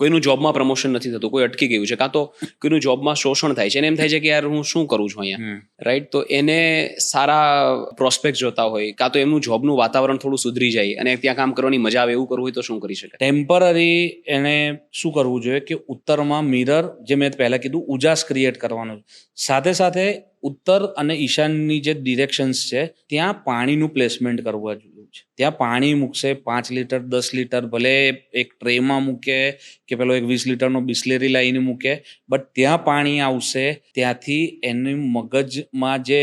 કોઈનું જોબમાં પ્રમોશન નથી થતું કોઈ અટકી ગયું છે. કાં તો કોઈનું જોબમાં શોષણ થાય છે એને એમ થાય છે કે યાર હું શું કરું છું અહીંયા? રાઈટ તો એને સારા પ્રોસ્પેક્ટ જોતા હોય કાં તો એમનું જોબનું વાતાવરણ થોડું સુધરી જાય અને ત્યાં કામ કરવાની મજા આવે એવું કરવું હોય તો શું કરી શકે? ટેમ્પરરી એને શું કરવું જોઈએ કે ઉત્તરમાં મિરર જે મેં પહેલાં કીધું ઉજાસ ક્રિએટ કરવાનો સાથે સાથે ઉત્તર અને ઈશાનની જે ડિરેક્શન્સ છે ત્યાં પાણીનું પ્લેસમેન્ટ કરવું જોઈએ છે. ત્યાં પાણી મૂકશે પાંચ લીટર દસ લીટર ભલે એક ટ્રેમાં મૂકે કે પેલો એક વીસ લીટરનો બિસ્લેરી લાવીને મૂકે બટ ત્યાં પાણી આવશે ત્યાંથી એની મગજમાં જે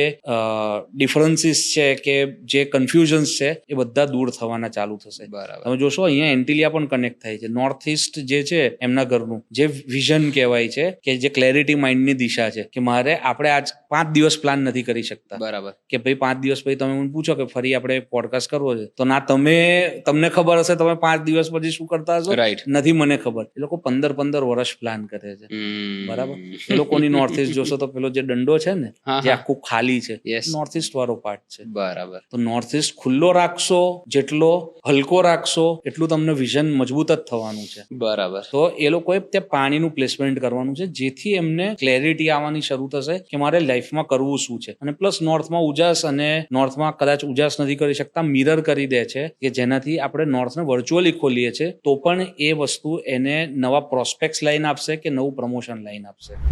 ડિફરન્સીસ છે કે જે કન્ફ્યુઝન્સ છે એ બધા દૂર થવાના ચાલુ થશે. બરાબર. તમે જોશો અહીંયા એન્ટિલિયા પણ કનેક્ટ થાય છે. નોર્થ ઇસ્ટ જે છે એમના ઘરનું જે વિઝન કહેવાય છે કે જે ક્લેરિટી માઇન્ડની દિશા છે કે મારે આપણે આજ પાંચ દિવસ પ્લાન નથી કરી શકતા. બરાબર. કે ભાઈ પાંચ દિવસ પછી તમે મને પૂછો કે ફરી આપણે પોડકાસ્ટ કરવો છે તો ના તમે તમને ખબર હશે તમે પાંચ દિવસ પછી શું કરતા હશો? રાઈટ નથી મને ખબર. એ લોકો પંદર પંદર વર્ષ પ્લાન કરે છે. બરાબર? એ લોકોની નોર્થ ઇસ્ટ જોશો તો પેલો જે દંડો છે ને જે આખું ખાલી છે. નોર્થ ઇસ્ટ વાળો પાર્ટ છે. બરાબર. તો નોર્થ ઇસ્ટ ખુલ્લો રાખશો જેટલો હલકો રાખશો એટલું તમને વિઝન મજબૂત જ થવાનું છે. બરાબર. તો એ લોકોએ ત્યાં પાણીનું પ્લેસમેન્ટ કરવાનું છે જેથી એમને ક્લેરિટી આવવાની શરૂ થશે કે મારે લાઈફમાં કરવું શું છે. અને પ્લસ નોર્થમાં ઉજાસ અને નોર્થમાં કદાચ ઉજાસ નથી કરી શકતા મિરર કરી દે છે કે જેનાથી આપણે નોર્થને વર્ચ્યુઅલી ખોલીએ છીએ, તો પણ એ વસ્તુ એને નવા પ્રોસ્પેક્ટ્સ લાઈન આપશે કે નવું પ્રમોશન લાઈન આપશે?